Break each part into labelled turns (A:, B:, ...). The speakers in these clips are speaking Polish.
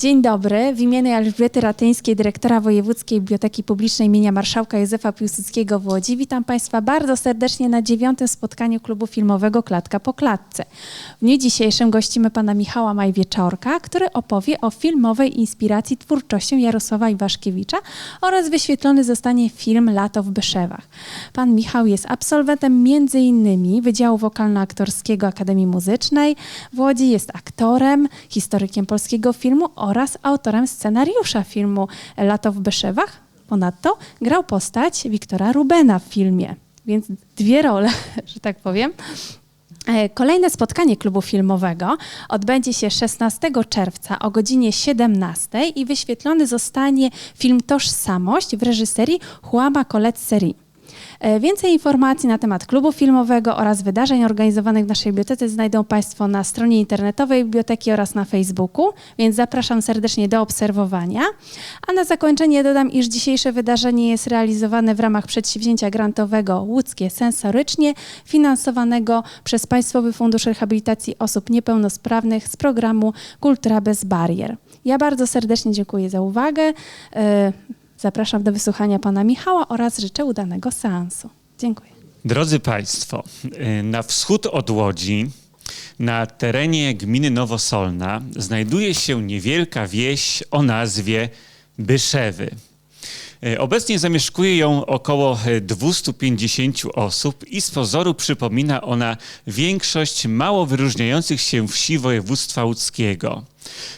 A: Dzień dobry. W imieniu Elżbiety Ratyńskiej, dyrektora Wojewódzkiej Biblioteki Publicznej imienia Marszałka Józefa Piłsudskiego w Łodzi. Witam Państwa bardzo serdecznie na dziewiątym spotkaniu klubu filmowego Klatka po Klatce. W dniu dzisiejszym gościmy pana Michała Majwieczorka, który opowie o filmowej inspiracji twórczością Jarosława Iwaszkiewicza oraz wyświetlony zostanie film Lato w Byszewach. Pan Michał jest absolwentem innymi Wydziału Wokalno-Aktorskiego Akademii Muzycznej. W Łodzi jest aktorem, historykiem polskiego filmu autorem scenariusza filmu Lato w Byszewach. Ponadto grał postać Wiktora Rubena w filmie, więc dwie role, że tak powiem. E, Kolejne spotkanie klubu filmowego odbędzie się 16 czerwca o godzinie 17 i wyświetlony zostanie film Tożsamość w reżyserii Juama Colette-Seri. E, Więcej informacji na temat klubu filmowego oraz wydarzeń organizowanych w naszej bibliotece znajdą Państwo na stronie internetowej biblioteki oraz na Facebooku, więc zapraszam serdecznie do obserwowania. A na zakończenie dodam, iż dzisiejsze wydarzenie jest realizowane w ramach przedsięwzięcia grantowego Łódzkie Sensorycznie, finansowanego przez Państwowy Fundusz Rehabilitacji Osób Niepełnosprawnych z programu Kultura bez barier. Ja bardzo serdecznie dziękuję za uwagę. Zapraszam do wysłuchania pana Michała oraz życzę udanego seansu. Dziękuję.
B: Drodzy Państwo, y, na wschód od Łodzi, na terenie gminy Nowosolna, znajduje się niewielka wieś o nazwie Byszewy. Y, Obecnie zamieszkuje ją około y, 250 osób i z pozoru przypomina ona większość mało wyróżniających się wsi województwa łódzkiego.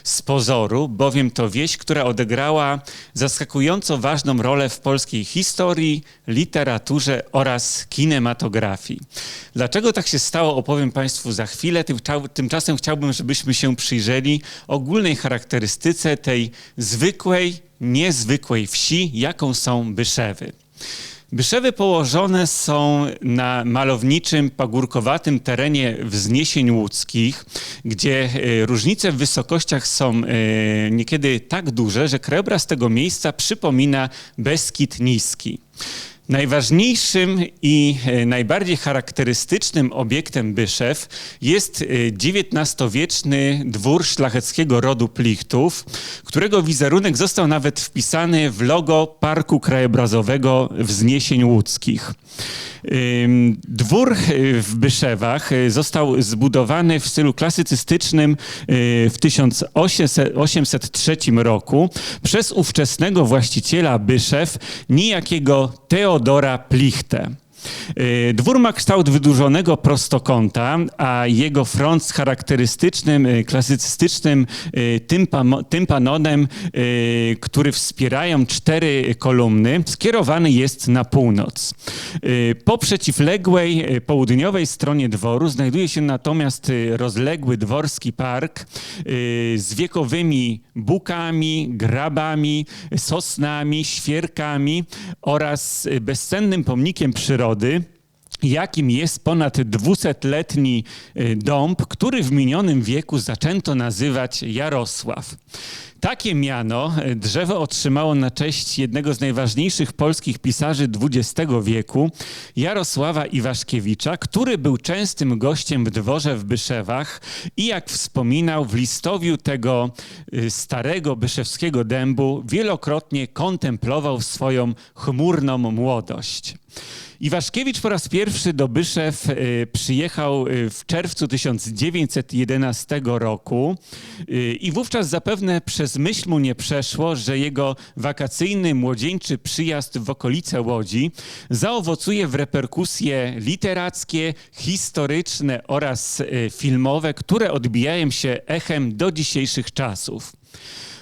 B: Z pozoru, bowiem to wieś, która odegrała zaskakująco ważną rolę w polskiej historii, literaturze oraz kinematografii. Dlaczego tak się stało, opowiem Państwu za chwilę. Tymcza- Tymczasem chciałbym, żebyśmy się przyjrzeli ogólnej charakterystyce tej zwykłej, niezwykłej wsi, jaką są Byszewy. Byszewy położone są na malowniczym, pagórkowatym terenie wzniesień łódzkich, gdzie e, różnice w wysokościach są e, niekiedy tak duże, że krajobraz tego miejsca przypomina Beskid Niski. Najważniejszym i e, najbardziej charakterystycznym obiektem Byszew jest e, XIX-wieczny dwór szlacheckiego rodu Plichtów, którego wizerunek został nawet wpisany w logo Parku Krajobrazowego Wzniesień Łódzkich. Dwór e, w Byszewach e, został zbudowany w stylu klasycystycznym e, w 1803 roku przez ówczesnego właściciela Byszew, niejakiego Teodora Plichtę. Y, Dwór ma kształt wydłużonego prostokąta, a jego front z charakterystycznym, y, klasycystycznym y, tympanonem, który wspierają cztery kolumny, skierowany jest na północ. Po przeciwległej południowej stronie dworu znajduje się natomiast rozległy dworski park z wiekowymi bukami, grabami, sosnami, świerkami oraz bezcennym pomnikiem przyrody, jakim jest ponad 200-letni y, dąb, który w minionym wieku zaczęto nazywać Jarosław. Takie miano y, drzewo otrzymało na cześć jednego z najważniejszych polskich pisarzy XX wieku, Jarosława Iwaszkiewicza, który był częstym gościem w dworze w Byszewach i jak wspominał w listowiu tego y, starego byszewskiego dębu, wielokrotnie kontemplował swoją chmurną młodość. Iwaszkiewicz po raz pierwszy do Byszew y, przyjechał y, w czerwcu 1911 roku i wówczas zapewne przez myśl mu nie przeszło, że jego wakacyjny, młodzieńczy przyjazd w okolice Łodzi zaowocuje w reperkusje literackie, historyczne oraz y, filmowe, które odbijają się echem do dzisiejszych czasów.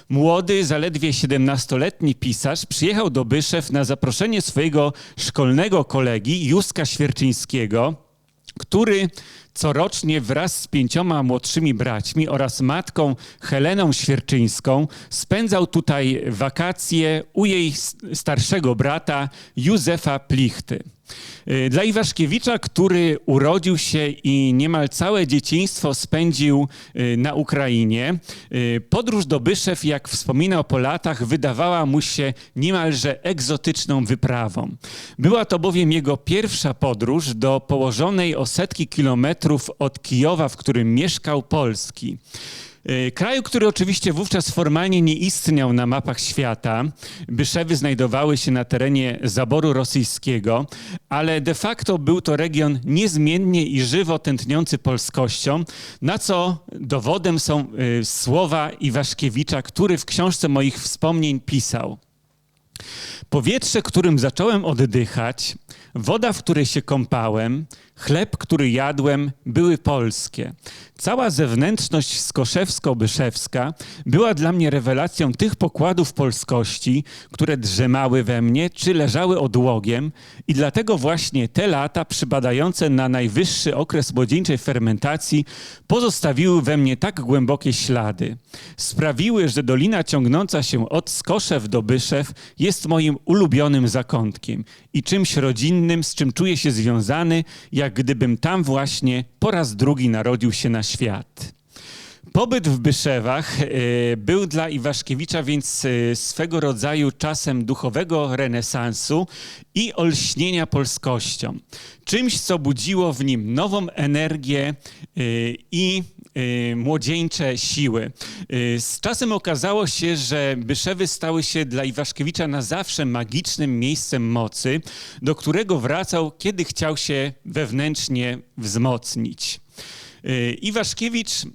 B: Młody, zaledwie 17-letni pisarz przyjechał do Byszew na zaproszenie swojego szkolnego kolegi Józka Świerczyńskiego, który corocznie wraz z pięcioma młodszymi braćmi oraz matką Heleną Świerczyńską spędzał tutaj wakacje u jej starszego brata Józefa Plichty. Y, Dla Iwaszkiewicza, który urodził się i niemal całe dzieciństwo spędził y, na Ukrainie, y, podróż do Byszew, jak wspominał po latach, wydawała mu się niemalże egzotyczną wyprawą. Była to bowiem jego pierwsza podróż do położonej o setki kilometrów od Kijowa, w którym mieszkał Polski. E, kraju, który oczywiście wówczas formalnie nie istniał na mapach świata. Byszewy znajdowały się na terenie zaboru rosyjskiego, ale de facto był to region niezmiennie i żywo tętniący polskością, na co dowodem są y, słowa Iwaszkiewicza, który w książce moich wspomnień pisał. Powietrze, którym zacząłem oddychać, woda, w której się kąpałem, chleb, który jadłem, były polskie. Cała zewnętrzność skoszewsko-byszewska była dla mnie rewelacją tych pokładów polskości, które drzemały we mnie czy leżały odłogiem i dlatego właśnie te lata przypadające na najwyższy okres młodzieńczej fermentacji pozostawiły we mnie tak głębokie ślady. Sprawiły, że dolina ciągnąca się od Skoszew do Byszew jest moim ulubionym zakątkiem i czymś rodzinnym, z czym czuję się związany, jak gdybym tam właśnie po raz drugi narodził się na świat. Pobyt w Byszewach e, był dla Iwaszkiewicza więc e, swego rodzaju czasem duchowego renesansu i olśnienia polskością. Czymś, co budziło w nim nową energię e, i młodzieńcze siły. Z czasem okazało się, że Byszewy stały się dla Iwaszkiewicza na zawsze magicznym miejscem mocy, do którego wracał, kiedy chciał się wewnętrznie wzmocnić. Iwaszkiewicz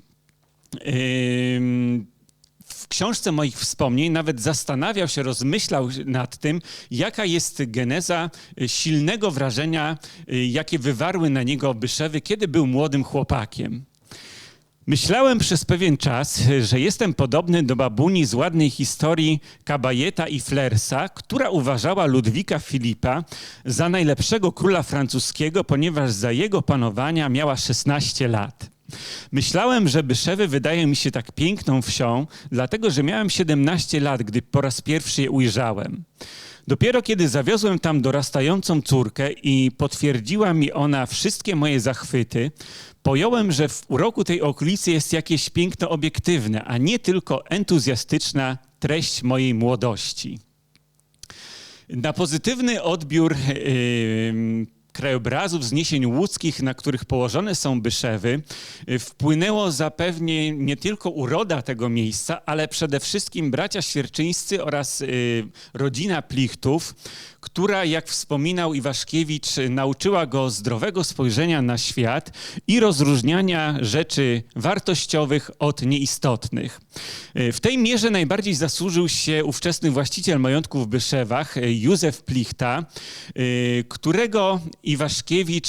B: w książce moich wspomnień nawet zastanawiał się, rozmyślał nad tym, jaka jest geneza silnego wrażenia, y, jakie wywarły na niego Byszewy, kiedy był młodym chłopakiem. Myślałem przez pewien czas, że jestem podobny do babuni z ładnej historii Kabajeta i Flersa, która uważała Ludwika Filipa za najlepszego króla francuskiego, ponieważ za jego panowania miała 16 lat. Myślałem, że Byszewy wydaje mi się tak piękną wsią, dlatego że miałem 17 lat, gdy po raz pierwszy je ujrzałem. Dopiero kiedy zawiozłem tam dorastającą córkę i potwierdziła mi ona wszystkie moje zachwyty, pojąłem, że w uroku tej okolicy jest jakieś piękno obiektywne, a nie tylko entuzjastyczna treść mojej młodości. Na pozytywny odbiór yy, krajobrazów, zniesień łódzkich, na których położone są Byszewy, y, wpłynęło zapewnie nie tylko uroda tego miejsca, ale przede wszystkim bracia świerczyńscy oraz y, rodzina Plichtów, która, jak wspominał Iwaszkiewicz, nauczyła go zdrowego spojrzenia na świat i rozróżniania rzeczy wartościowych od nieistotnych. W tej mierze najbardziej zasłużył się ówczesny właściciel majątku w Byszewach, Józef Plichta, którego Iwaszkiewicz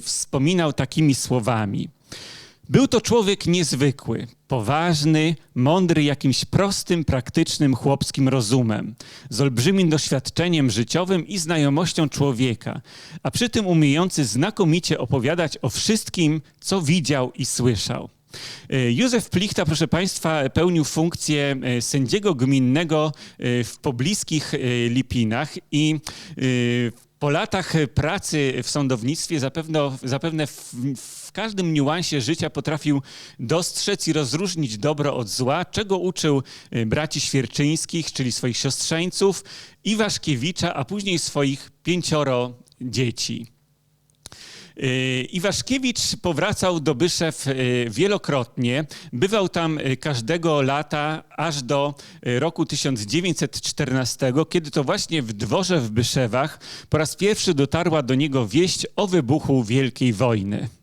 B: wspominał takimi słowami. Był to człowiek niezwykły, poważny, mądry jakimś prostym, praktycznym, chłopskim rozumem, z olbrzymim doświadczeniem życiowym i znajomością człowieka, a przy tym umiejący znakomicie opowiadać o wszystkim, co widział i słyszał. E, Józef Plichta, proszę Państwa, pełnił funkcję e, sędziego gminnego e, w pobliskich Lipinach i po latach pracy w sądownictwie zapewne, zapewne w, w każdym niuansie życia potrafił dostrzec i rozróżnić dobro od zła, czego uczył y, braci Świerczyńskich, czyli swoich siostrzeńców, Iwaszkiewicza, a później swoich pięcioro dzieci. Y, Iwaszkiewicz powracał do Byszew y, wielokrotnie. Bywał tam y, każdego lata aż do roku 1914, kiedy to właśnie w dworze w Byszewach po raz pierwszy dotarła do niego wieść o wybuchu Wielkiej Wojny.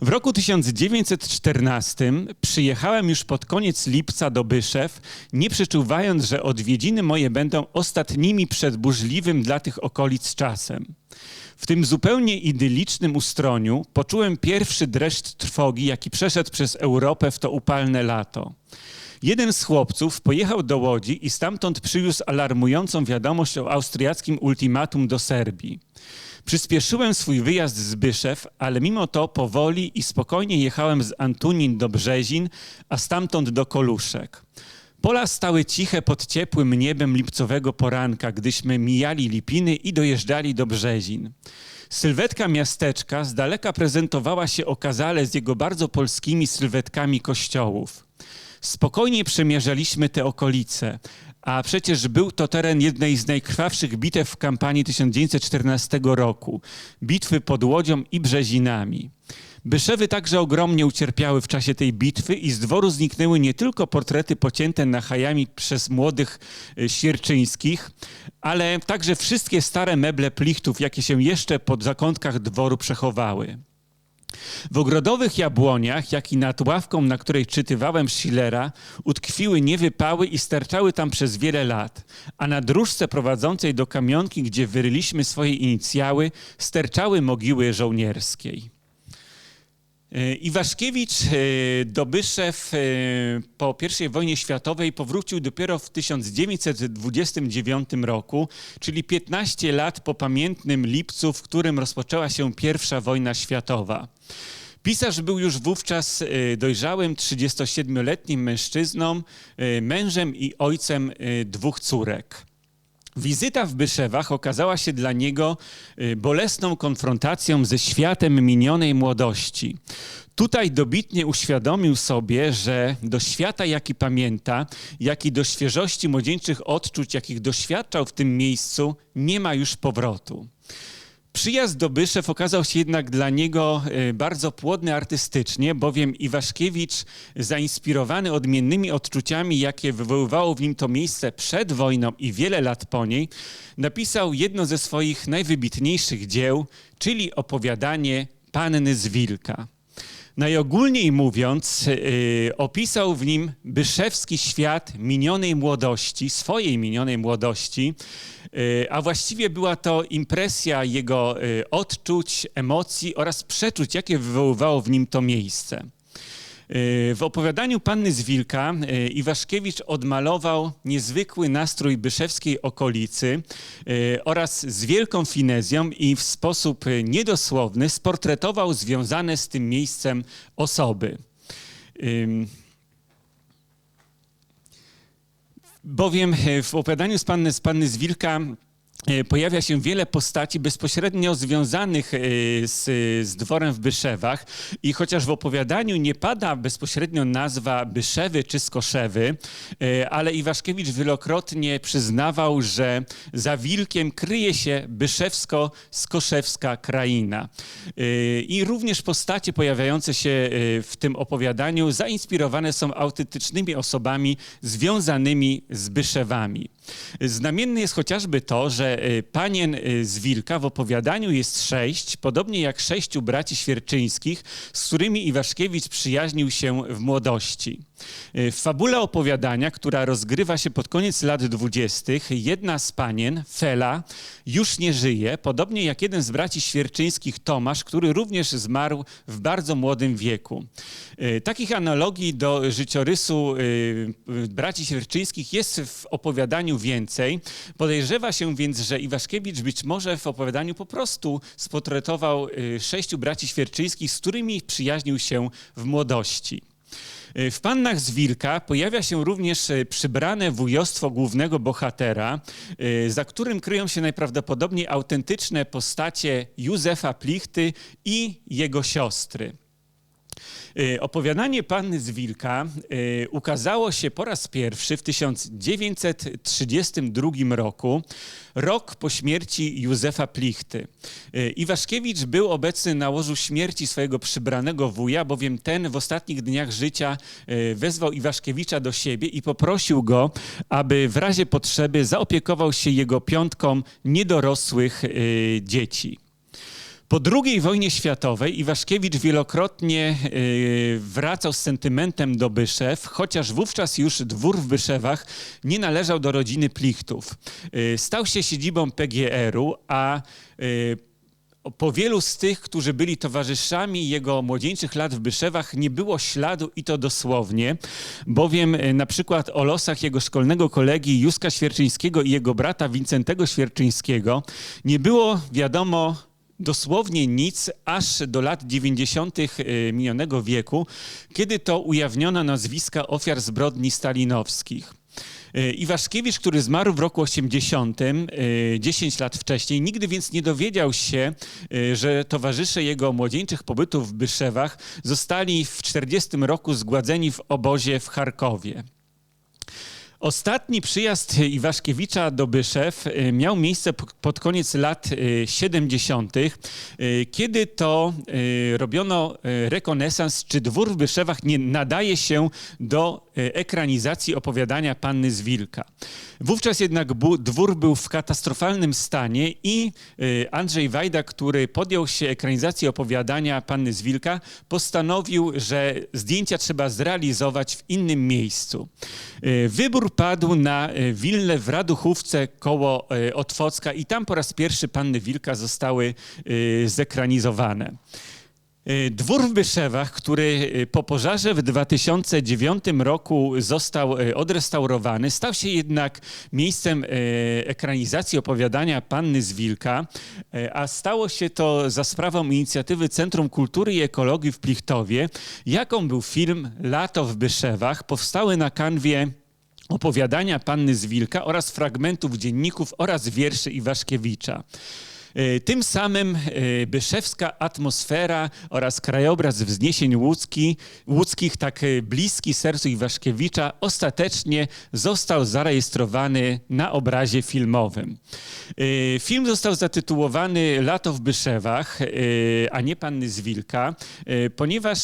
B: W roku 1914 przyjechałem już pod koniec lipca do Byszew, nie przeczuwając, że odwiedziny moje będą ostatnimi przed burzliwym dla tych okolic czasem. W tym zupełnie idylicznym ustroniu poczułem pierwszy dreszcz trwogi, jaki przeszedł przez Europę w to upalne lato. Jeden z chłopców pojechał do Łodzi i stamtąd przywiózł alarmującą wiadomość o austriackim ultimatum do Serbii. Przyspieszyłem swój wyjazd z Byszew, ale mimo to powoli i spokojnie jechałem z Antunin do Brzezin, a stamtąd do Koluszek. Pola stały ciche pod ciepłym niebem lipcowego poranka, gdyśmy mijali Lipiny i dojeżdżali do Brzezin. Sylwetka miasteczka z daleka prezentowała się okazale z jego bardzo polskimi sylwetkami kościołów. Spokojnie przemierzaliśmy te okolice, a przecież był to teren jednej z najkrwawszych bitew w kampanii 1914 roku bitwy pod Łodzią i Brzezinami. Byszewy także ogromnie ucierpiały w czasie tej bitwy i z dworu zniknęły nie tylko portrety pocięte na hajami przez młodych y, świerczyńskich, ale także wszystkie stare meble plichtów, jakie się jeszcze pod zakątkach dworu przechowały. W ogrodowych jabłoniach, jak i nad ławką, na której czytywałem Schillera, utkwiły niewypały i sterczały tam przez wiele lat, a na dróżce prowadzącej do kamionki, gdzie wyryliśmy swoje inicjały, sterczały mogiły żołnierskiej. E, Iwaszkiewicz, e, Dobyszew e, po I wojnie światowej powrócił dopiero w 1929 roku, czyli 15 lat po pamiętnym lipcu, w którym rozpoczęła się I wojna światowa. Pisarz był już wówczas dojrzałym 37-letnim mężczyzną, mężem i ojcem dwóch córek. Wizyta w Byszewach okazała się dla niego y, bolesną konfrontacją ze światem minionej młodości. Tutaj dobitnie uświadomił sobie, że do świata, jaki pamięta, jak i do świeżości młodzieńczych odczuć, jakich doświadczał w tym miejscu, nie ma już powrotu. Przyjazd do Byszew okazał się jednak dla niego e, bardzo płodny artystycznie, bowiem Iwaszkiewicz, zainspirowany odmiennymi odczuciami, jakie wywoływało w nim to miejsce przed wojną i wiele lat po niej, napisał jedno ze swoich najwybitniejszych dzieł, czyli opowiadanie Panny z Wilka. Najogólniej mówiąc, yy, opisał w nim byszewski świat minionej młodości, swojej minionej młodości, a właściwie była to impresja jego yy, odczuć, emocji oraz przeczuć, jakie wywoływało w nim to miejsce. W opowiadaniu Panny z Wilka e, Iwaszkiewicz odmalował niezwykły nastrój byszewskiej okolicy e, oraz z wielką finezją i w sposób niedosłowny sportretował związane z tym miejscem osoby. Bowiem w opowiadaniu z Panny z, Panny z Wilka E, pojawia się wiele postaci bezpośrednio związanych e, z, z, dworem w Byszewach i chociaż w opowiadaniu nie pada bezpośrednio nazwa Byszewy czy Skoszewy, e, ale Iwaszkiewicz wielokrotnie przyznawał, że za wilkiem kryje się byszewsko-skoszewska kraina. I również postacie pojawiające się w tym opowiadaniu zainspirowane są autentycznymi osobami związanymi z Byszewami. Znamienne jest chociażby to, że y, panien y, z Wilka w opowiadaniu jest sześć, podobnie jak sześciu braci świerczyńskich, z którymi Iwaszkiewicz przyjaźnił się w młodości. Y, w fabule opowiadania, która rozgrywa się pod koniec lat dwudziestych, jedna z panien, Fela, już nie żyje, podobnie jak jeden z braci świerczyńskich, Tomasz, który również zmarł w bardzo młodym wieku. Takich analogii do życiorysu braci świerczyńskich jest w opowiadaniu więcej. Podejrzewa się więc, że Iwaszkiewicz być może w opowiadaniu po prostu spotretował y, sześciu braci świerczyńskich, z którymi przyjaźnił się w młodości. Y, w Pannach z Wilka pojawia się również y, przybrane wujostwo głównego bohatera, za którym kryją się najprawdopodobniej autentyczne postacie Józefa Plichty i jego siostry. Y, opowiadanie Panny z Wilka y, ukazało się po raz pierwszy w 1932 roku, rok po śmierci Józefa Plichty. Y, Iwaszkiewicz był obecny na łożu śmierci swojego przybranego wuja, bowiem ten w ostatnich dniach życia wezwał Iwaszkiewicza do siebie i poprosił go, aby w razie potrzeby zaopiekował się jego piątką niedorosłych dzieci. Po II wojnie światowej Iwaszkiewicz wielokrotnie y, wracał z sentymentem do Byszew, chociaż wówczas już dwór w Byszewach nie należał do rodziny Plichtów. Y, stał się siedzibą PGR-u, a y, po wielu z tych, którzy byli towarzyszami jego młodzieńczych lat w Byszewach, nie było śladu i to dosłownie, bowiem na przykład o losach jego szkolnego kolegi Józka Świerczyńskiego i jego brata Wincentego Świerczyńskiego nie było wiadomo dosłownie nic aż do lat 90. Y, minionego wieku, kiedy to ujawniono nazwiska ofiar zbrodni stalinowskich. Y, Iwaszkiewicz, który zmarł w roku 80, 10 y, lat wcześniej, nigdy więc nie dowiedział się, że towarzysze jego młodzieńczych pobytów w Byszewach zostali w 40 roku zgładzeni w obozie w Charkowie. Ostatni przyjazd Iwaszkiewicza do Byszew y, miał miejsce pod koniec lat y, 70., y, kiedy to y, robiono y, rekonesans, czy dwór w Byszewach nie nadaje się do y, ekranizacji opowiadania Panny z Wilka. Wówczas jednak dwór był w katastrofalnym stanie i y, Andrzej Wajda, który podjął się ekranizacji opowiadania Panny z Wilka, postanowił, że zdjęcia trzeba zrealizować w innym miejscu. Y, Padł na y, willę w Raduchówce koło y, Otwocka i tam po raz pierwszy Panny Wilka zostały y, zekranizowane. Dwór w Byszewach, który po pożarze w 2009 roku został odrestaurowany, stał się jednak miejscem ekranizacji opowiadania Panny z Wilka, a stało się to za sprawą inicjatywy Centrum Kultury i Ekologii w Plichtowie, jaką był film Lato w Byszewach, powstały na kanwie opowiadania Panny z Wilka oraz fragmentów dzienników oraz wierszy Iwaszkiewicza. E, Tym samym e, byszewska atmosfera oraz krajobraz wzniesień łódzki, łódzkich, tak e, bliski sercu Iwaszkiewicza, ostatecznie został zarejestrowany na obrazie filmowym. Film został zatytułowany Lato w Byszewach, a nie Panny z Wilka, ponieważ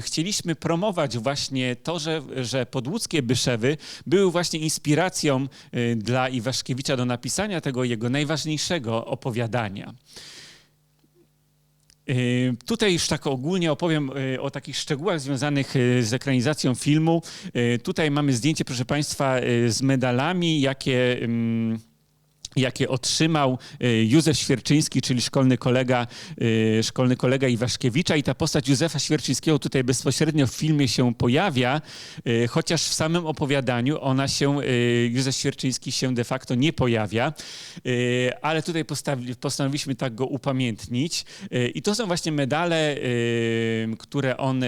B: chcieliśmy promować właśnie to, że, że podłódzkie Byszewy były właśnie inspiracją dla Iwaszkiewicza do napisania tego jego najważniejszego opowiadania. Y, Tutaj już tak ogólnie opowiem y, o takich szczegółach związanych y, z ekranizacją filmu. Tutaj mamy zdjęcie, proszę Państwa, z medalami, jakie. Jakie otrzymał y, Józef Świerczyński, czyli szkolny kolega, y, szkolny kolega Iwaszkiewicza. I ta postać Józefa Świerczyńskiego tutaj bezpośrednio w filmie się pojawia, y, chociaż w samym opowiadaniu ona się, Józef Świerczyński się de facto nie pojawia, ale tutaj postanowiliśmy tak go upamiętnić. I to są właśnie medale, które on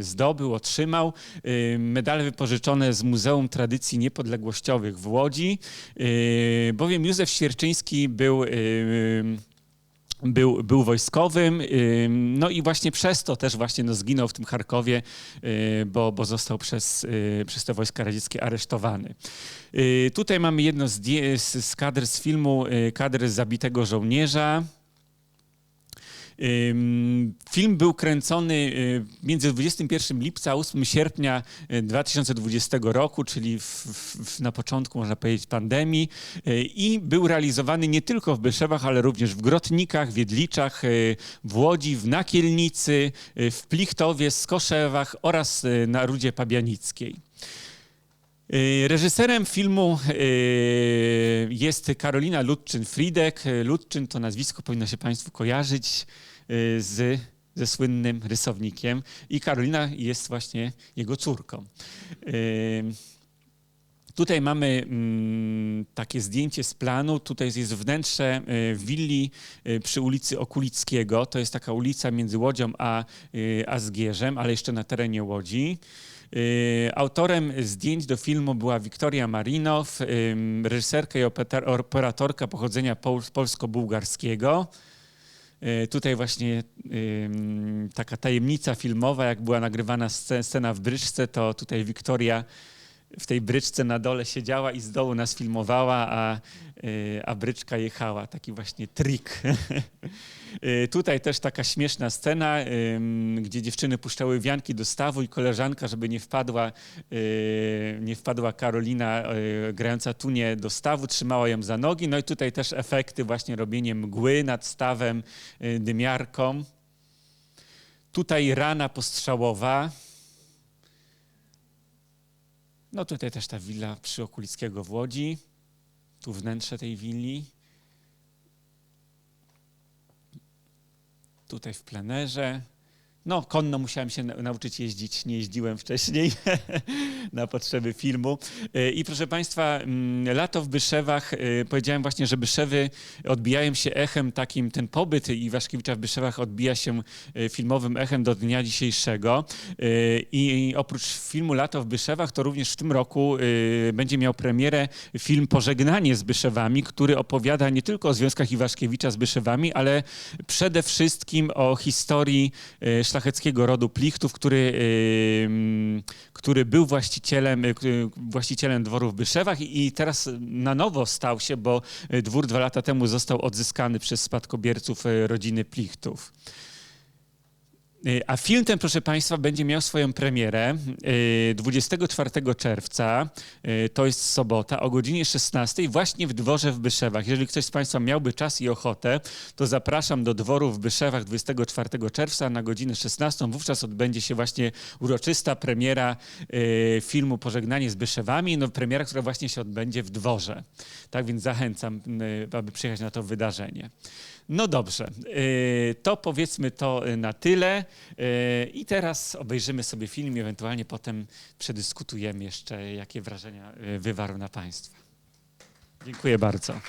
B: zdobył, otrzymał, medale wypożyczone z Muzeum Tradycji Niepodległościowych w Łodzi, y, bowiem Józef Świerczyński był y, był, był wojskowym, ym, no i właśnie przez to też właśnie no, zginął w tym Charkowie, y, bo, bo został przez, y, przez te wojska radzieckie aresztowany. Y, Tutaj mamy jedno z, z kadr z filmu, y, kadr zabitego żołnierza. Film był kręcony y, między 21 lipca a 8 sierpnia y, 2020 roku, czyli w, w, na początku, można powiedzieć, pandemii y, i był realizowany nie tylko w Byszewach, ale również w Grotnikach, Wiedliczach, y, w Łodzi, w Nakielnicy, y, w Plichtowie, Skoszewach oraz y, na Rudzie Pabianickiej. Y, Reżyserem filmu y, jest Karolina Ludczyn-Fridek. Y, Ludczyn to nazwisko powinno się Państwu kojarzyć y, z, ze słynnym rysownikiem i Karolina jest właśnie jego córką. Y, Tutaj mamy mm, takie zdjęcie z planu. Tutaj jest wnętrze y, willi y, przy ulicy Okulickiego. To jest taka ulica między Łodzią a, y, a Zgierzem, ale jeszcze na terenie Łodzi. Y, Autorem zdjęć do filmu była Wiktoria Marinow, reżyserka i operatorka pochodzenia pol- polsko-bułgarskiego. Y, Tutaj właśnie ym, taka tajemnica filmowa, jak była nagrywana sce- scena w bryczce, to tutaj Wiktoria w tej bryczce na dole siedziała i z dołu nas filmowała, a, y, a bryczka jechała. Taki właśnie trik. Y, Tutaj też taka śmieszna scena, gdzie dziewczyny puszczały wianki do stawu i koleżanka, żeby nie wpadła, y, nie wpadła Karolina grająca tunie do stawu, trzymała ją za nogi. No i tutaj też efekty właśnie robienie mgły nad stawem, dymiarką. Tutaj rana postrzałowa. No tutaj też ta willa przy Okulickiego w Łodzi. Tu wnętrze tej willi. Tutaj w plenerze. No, konno musiałem się na- nauczyć jeździć, nie jeździłem wcześniej na potrzeby filmu. Y, I proszę Państwa, mm, lato w Byszewach, y, powiedziałem właśnie, że Byszewy odbijają się echem takim, ten pobyt Iwaszkiewicza w Byszewach odbija się y, filmowym echem do dnia dzisiejszego. I oprócz filmu Lato w Byszewach, to również w tym roku będzie miał premierę film Pożegnanie z Byszewami, który opowiada nie tylko o związkach Iwaszkiewicza z Byszewami, ale przede wszystkim o historii szlacheckiego rodu Plichtów, który, który był właścicielem, y, właścicielem dworu w Byszewach i teraz na nowo stał się, bo y, dwór dwa lata temu został odzyskany przez spadkobierców y, rodziny Plichtów. Y, A film ten, proszę Państwa, będzie miał swoją premierę y, 24 czerwca, y, to jest sobota, o godzinie 16 właśnie w dworze w Byszewach. Jeżeli ktoś z Państwa miałby czas i ochotę, to zapraszam do dworu w Byszewach 24 czerwca na godzinę 16. Wówczas odbędzie się właśnie uroczysta premiera y, filmu Pożegnanie z Byszewami, no premiera, która właśnie się odbędzie w dworze. Tak więc zachęcam, y, aby przyjechać na to wydarzenie. No dobrze, y, to powiedzmy to na tyle y, i teraz obejrzymy sobie film i ewentualnie potem przedyskutujemy jeszcze, jakie wrażenia y, wywarł na Państwa. Dziękuję bardzo.